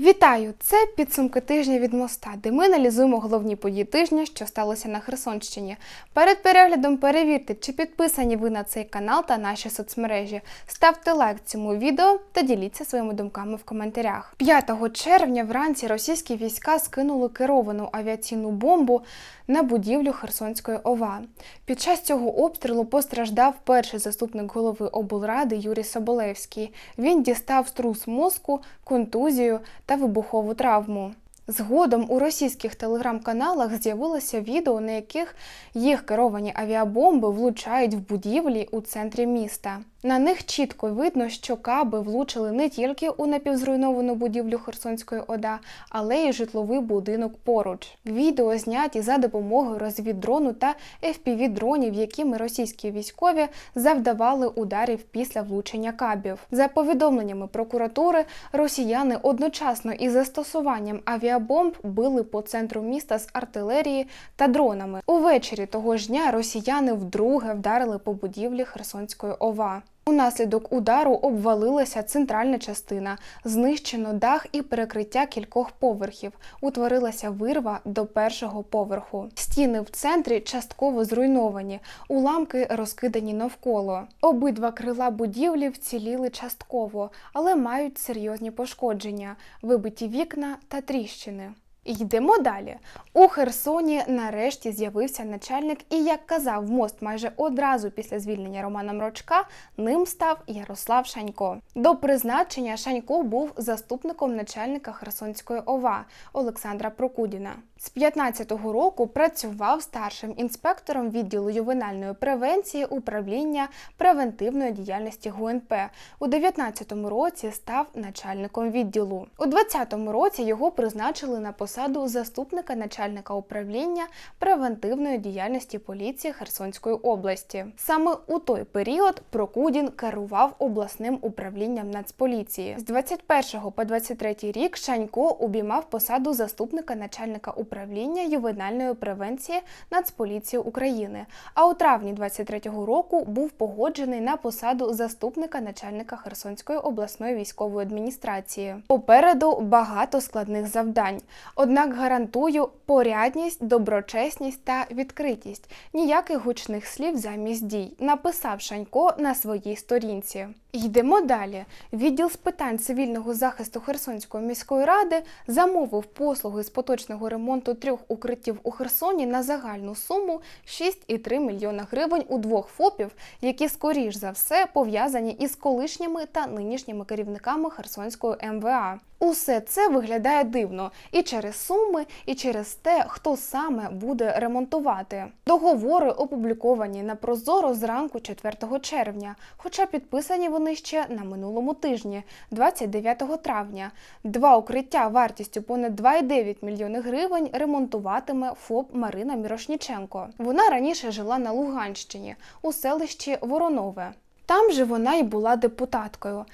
Вітаю! Це підсумки тижня від моста, де ми аналізуємо головні події тижня, що сталося на Херсонщині. Перед переглядом перевірте, чи підписані ви на цей канал та наші соцмережі. Ставте лайк цьому відео та діліться своїми думками в коментарях. 5 червня вранці російські війська скинули керовану авіаційну бомбу на будівлю Херсонської ОВА. Під час цього обстрілу постраждав перший заступник голови облради Юрій Соболевський. Він дістав струс мозку, контузію та вибухову травму. Згодом у російських телеграм-каналах з'явилося відео, на яких їх керовані авіабомби влучають в будівлі у центрі міста. На них чітко видно, що каби влучили не тільки у напівзруйновану будівлю Херсонської ОДА, але й житловий будинок поруч. Відео зняті за допомогою розвіддрону та FPV-дронів, якими російські військові завдавали ударів після влучення кабів. За повідомленнями прокуратури, росіяни одночасно із застосуванням авіабомб били по центру міста з артилерії та дронами. Увечері того ж дня росіяни вдруге вдарили по будівлі Херсонської ОВА. Унаслідок удару обвалилася центральна частина, знищено дах і перекриття кількох поверхів. Утворилася вирва до першого поверху. Стіни в центрі частково зруйновані, уламки розкидані навколо. Обидва крила будівлі вціліли частково, але мають серйозні пошкодження, вибиті вікна та тріщини. Йдемо далі. У Херсоні нарешті з'явився начальник, і як казав мост майже одразу після звільнення Романа Мрочка, ним став Ярослав Шанько. До призначення Шанько був заступником начальника Херсонської ОВА Олександра Прокудіна. З 15-го року працював старшим інспектором відділу ювенальної превенції управління превентивної діяльності ГУНП. У 19-му році став начальником відділу. У 20-му році його призначили на посаду заступника начальника управління превентивної діяльності поліції Херсонської області. Саме у той період Прокудін керував обласним управлінням Нацполіції. З 21 по 23 рік Шанько обіймав посаду заступника начальника управління ювенальної превенції Нацполіції України. А у травні 23-го року був погоджений на посаду заступника начальника Херсонської обласної військової адміністрації. Попереду багато складних завдань. Однак гарантую порядність, доброчесність та відкритість. Ніяких гучних слів замість дій. Написав Шанько на своїй сторінці. Йдемо далі. Відділ з питань цивільного захисту Херсонської міської ради замовив послуги з поточного ремонту трьох укриттів у Херсоні на загальну суму 6,3 мільйона гривень у двох ФОПів, які скоріш за все пов'язані із колишніми та нинішніми керівниками Херсонської МВА. Усе це виглядає дивно і через суми, і через те, хто саме буде ремонтувати. Договори опубліковані на Прозоро зранку 4 червня, хоча підписані вони ще на минулому тижні, 29 травня. Два укриття вартістю понад 2,9 мільйони гривень ремонтуватиме ФОП Марина Мірошніченко. Вона раніше жила на Луганщині у селищі Воронове. Там же вона й була депутаткою.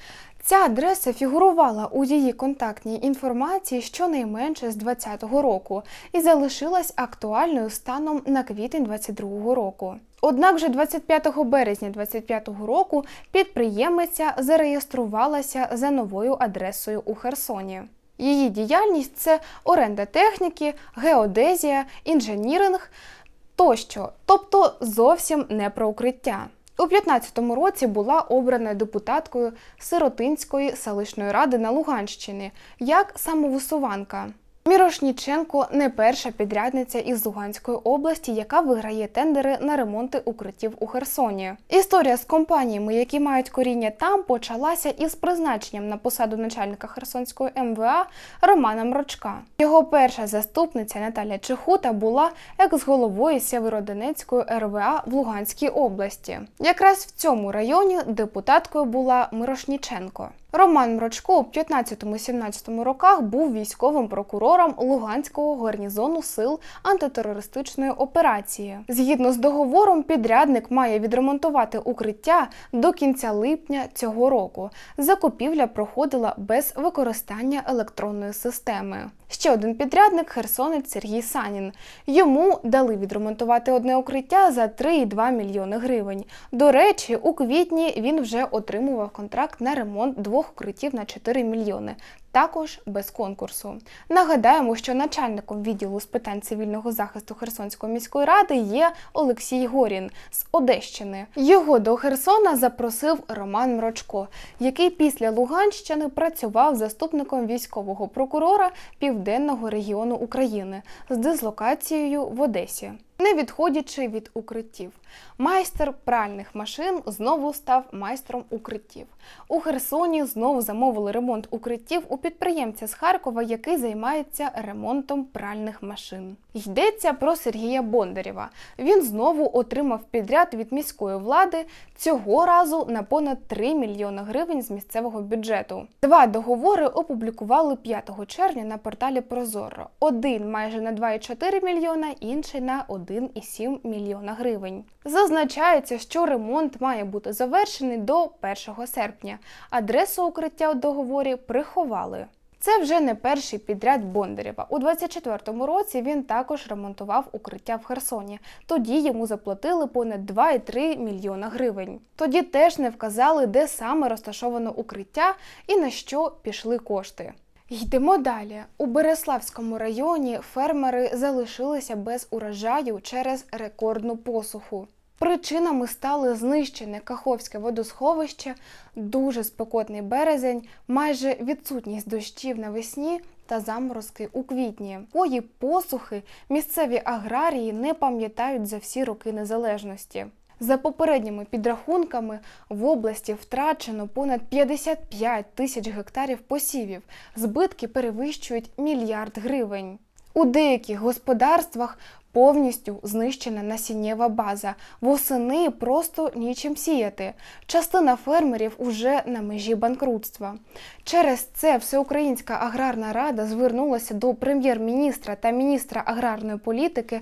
Ця адреса фігурувала у її контактній інформації щонайменше з 2020 року і залишилась актуальною станом на квітень 2022 року. Однак вже 25 березня 2025 року підприємиця зареєструвалася за новою адресою у Херсоні. Її діяльність це оренда техніки, геодезія, інженіринг тощо, тобто зовсім не про укриття. У 15-му році була обрана депутаткою Сиротинської селищної ради на Луганщині як самовисуванка. Мірошніченко не перша підрядниця із Луганської області, яка виграє тендери на ремонти укриттів у Херсоні. Історія з компаніями, які мають коріння там, почалася із призначенням на посаду начальника Херсонської МВА Романа Мрочка. Його перша заступниця Наталя Чехута була екс-головою Сєвєродонецької РВА в Луганській області. Якраз в цьому районі депутаткою була Мирошніченко. Роман Мрочко у 15-17 роках був військовим прокурором Луганського гарнізону сил антитерористичної операції. Згідно з договором, підрядник має відремонтувати укриття до кінця липня цього року. Закупівля проходила без використання електронної системи. Ще один підрядник херсонець Сергій Санін. Йому дали відремонтувати одне укриття за 3,2 мільйони гривень. До речі, у квітні він вже отримував контракт на ремонт двох укриттів на 4 мільйони. Також без конкурсу. Нагадаємо, що начальником відділу з питань цивільного захисту Херсонської міської ради є Олексій Горін з Одещини. Його до Херсона запросив Роман Мрочко, який після Луганщини працював заступником військового прокурора Південного регіону України з дислокацією в Одесі. Не відходячи від укриттів, майстер пральних машин знову став майстром укриттів. У Херсоні знову замовили ремонт укриттів у підприємця з Харкова, який займається ремонтом пральних машин. Йдеться про Сергія Бондарєва. Він знову отримав підряд від міської влади цього разу на понад 3 мільйони гривень з місцевого бюджету. Два договори опублікували 5 червня на порталі Прозоро. Один майже на 2,4 мільйона, інший на 1,7 мільйона гривень. Зазначається, що ремонт має бути завершений до 1 серпня. Адресу укриття у договорі приховали. Це вже не перший підряд Бондарєва. У 24-му році він також ремонтував укриття в Херсоні. Тоді йому заплатили понад 2,3 мільйона гривень. Тоді теж не вказали, де саме розташовано укриття і на що пішли кошти. Йдемо далі. У Береславському районі фермери залишилися без урожаю через рекордну посуху. Причинами стали знищене Каховське водосховище, дуже спекотний березень, майже відсутність дощів навесні та заморозки у квітні. Кої посухи місцеві аграрії не пам'ятають за всі роки незалежності. За попередніми підрахунками в області втрачено понад 55 тисяч гектарів посівів. Збитки перевищують мільярд гривень. У деяких господарствах повністю знищена насіннєва база. Восени просто нічим сіяти. Частина фермерів уже на межі банкрутства. Через це Всеукраїнська аграрна рада звернулася до прем'єр-міністра та міністра аграрної політики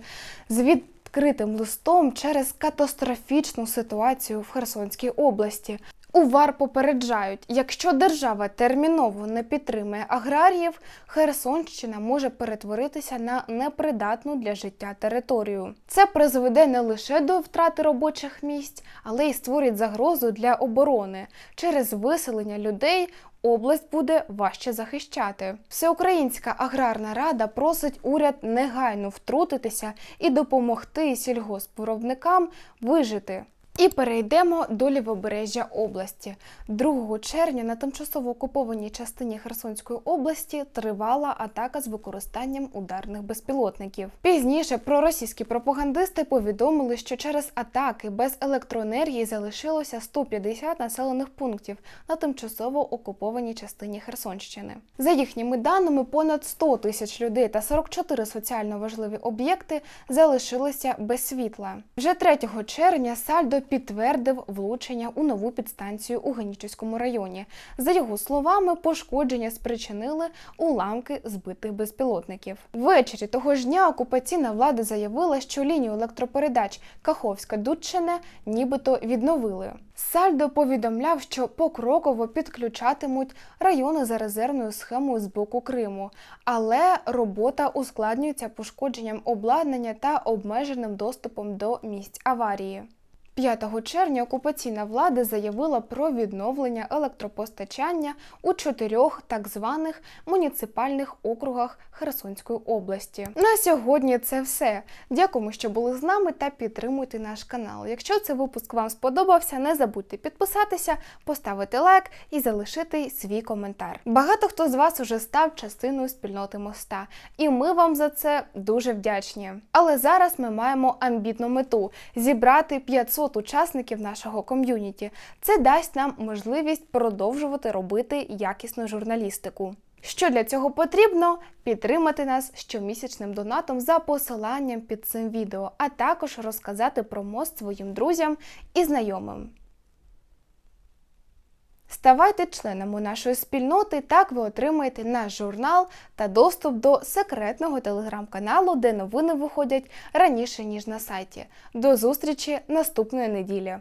з від відкритим листом через катастрофічну ситуацію в Херсонській області. У ВАР попереджають, якщо держава терміново не підтримує аграріїв, Херсонщина може перетворитися на непридатну для життя територію. Це призведе не лише до втрати робочих місць, але й створить загрозу для оборони через виселення людей. Область буде важче захищати. Всеукраїнська аграрна рада просить уряд негайно втрутитися і допомогти сільгоспвиробникам вижити. І перейдемо до лівобережжя області. 2 червня на тимчасово окупованій частині Херсонської області тривала атака з використанням ударних безпілотників. Пізніше проросійські пропагандисти повідомили, що через атаки без електроенергії залишилося 150 населених пунктів на тимчасово окупованій частині Херсонщини. За їхніми даними, понад 100 тисяч людей та 44 соціально важливі об'єкти залишилися без світла. Вже 3 червня сальдо підтвердив влучення у нову підстанцію у Генічеському районі. За його словами, пошкодження спричинили уламки збитих безпілотників. Ввечері того ж дня окупаційна влада заявила, що лінію електропередач Каховська Дудчине нібито відновили. Сальдо повідомляв, що покроково підключатимуть райони за резервною схемою з боку Криму, але робота ускладнюється пошкодженням обладнання та обмеженим доступом до місць аварії. 5 червня окупаційна влада заявила про відновлення електропостачання у чотирьох так званих муніципальних округах Херсонської області. На сьогодні це все. Дякуємо, що були з нами та підтримуйте наш канал. Якщо цей випуск вам сподобався, не забудьте підписатися, поставити лайк і залишити свій коментар. Багато хто з вас уже став частиною спільноти моста, і ми вам за це дуже вдячні. Але зараз ми маємо амбітну мету зібрати 500 500 учасників нашого ком'юніті. Це дасть нам можливість продовжувати робити якісну журналістику. Що для цього потрібно? Підтримати нас щомісячним донатом за посиланням під цим відео, а також розказати про мост своїм друзям і знайомим. Ставайте членами нашої спільноти, так ви отримаєте наш журнал та доступ до секретного телеграм-каналу, де новини виходять раніше ніж на сайті. До зустрічі наступної неділі.